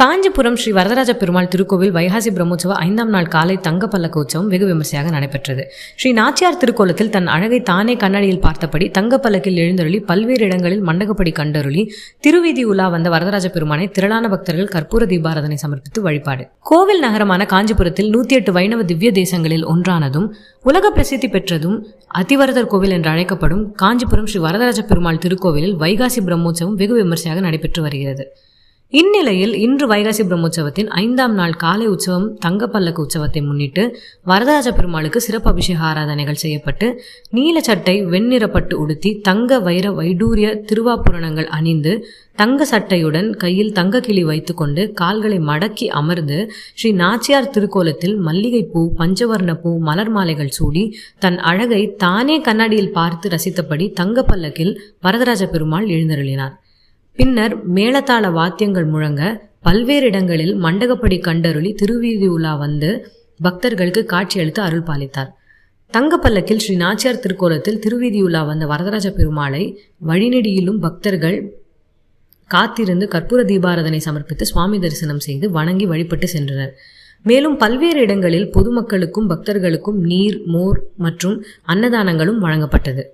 காஞ்சிபுரம் ஸ்ரீ வரதராஜ பெருமாள் திருக்கோவில் வைகாசி பிரம்மோற்சவ ஐந்தாம் நாள் காலை தங்க பல்லக்க உற்சவம் வெகு விமர்சையாக நடைபெற்றது. ஸ்ரீ நாச்சியார் திருக்கோலத்தில் தன் அழகை தானே கண்ணாடியில் பார்த்தபடி தங்க பல்லக்கில் எழுந்தருளி பல்வேறு இடங்களில் மண்டகப்படி கண்டருளி திருவீதி உலா வந்த வரதராஜ பெருமானை திரளான பக்தர்கள் கற்பூர தீபாராதனை சமர்ப்பித்து வழிபாடு. கோவில் நகரமான காஞ்சிபுரத்தில் நூத்தி எட்டு வைணவ திவ்ய தேசங்களில் ஒன்றானதும் உலக பிரசித்தி பெற்றதும் அதிவரதர் கோவில் என்று அழைக்கப்படும் காஞ்சிபுரம் ஸ்ரீ வரதராஜ பெருமாள் திருக்கோவிலில் வைகாசி பிரம்மோற்சவம் வெகு விமர்சையாக நடைபெற்று வருகிறது. இந்நிலையில் இன்று வைகாசி பிரம்மோற்சவத்தின் ஐந்தாம் நாள் காலை உற்சவம் தங்கப்பல்லக்கு உற்சவத்தை முன்னிட்டு வரதராஜ பெருமாளுக்கு சிறப்பு அபிஷேக ஆராதனைகள் செய்யப்பட்டு நீல சட்டை வெண்ணிறப்பட்டு உடுத்தி தங்க வைர வைடூரிய திருவாபுரணங்கள் அணிந்து தங்க சட்டையுடன் கையில் தங்க கிளி வைத்துக்கொண்டு கால்களை மடக்கி அமர்ந்து ஸ்ரீ நாச்சியார் திருக்கோலத்தில் மல்லிகைப்பூ பஞ்சவர்ண பூ மலர் மாலைகள் சூடி தன் அழகை தானே கண்ணாடியில் பார்த்து ரசித்தபடி தங்கப்பல்லக்கில் வரதராஜ பெருமாள் எழுந்தருளினார். பின்னர் மேளதாள வாத்தியங்கள் முழங்க பல்வேறு இடங்களில் மண்டகப்படி கண்டருளி திருவீதி உலா வந்து பக்தர்களுக்கு காட்சியளித்து அருள் பாலித்தார். தங்கப்பல்லக்கில் ஸ்ரீ நாச்சியார் திருக்கோலத்தில் திருவீதி உலா வந்த வரதராஜ பெருமாளை வழிநெடியிலும் பக்தர்கள் காத்திருந்து கற்பூர தீபாரதனை சமர்ப்பித்து சுவாமி தரிசனம் செய்து வணங்கி வழிபட்டு சென்றனர். மேலும் பல்வேறு இடங்களில் பொதுமக்களுக்கும் பக்தர்களுக்கும் நீர் மோர் மற்றும் அன்னதானங்களும் வழங்கப்பட்டது.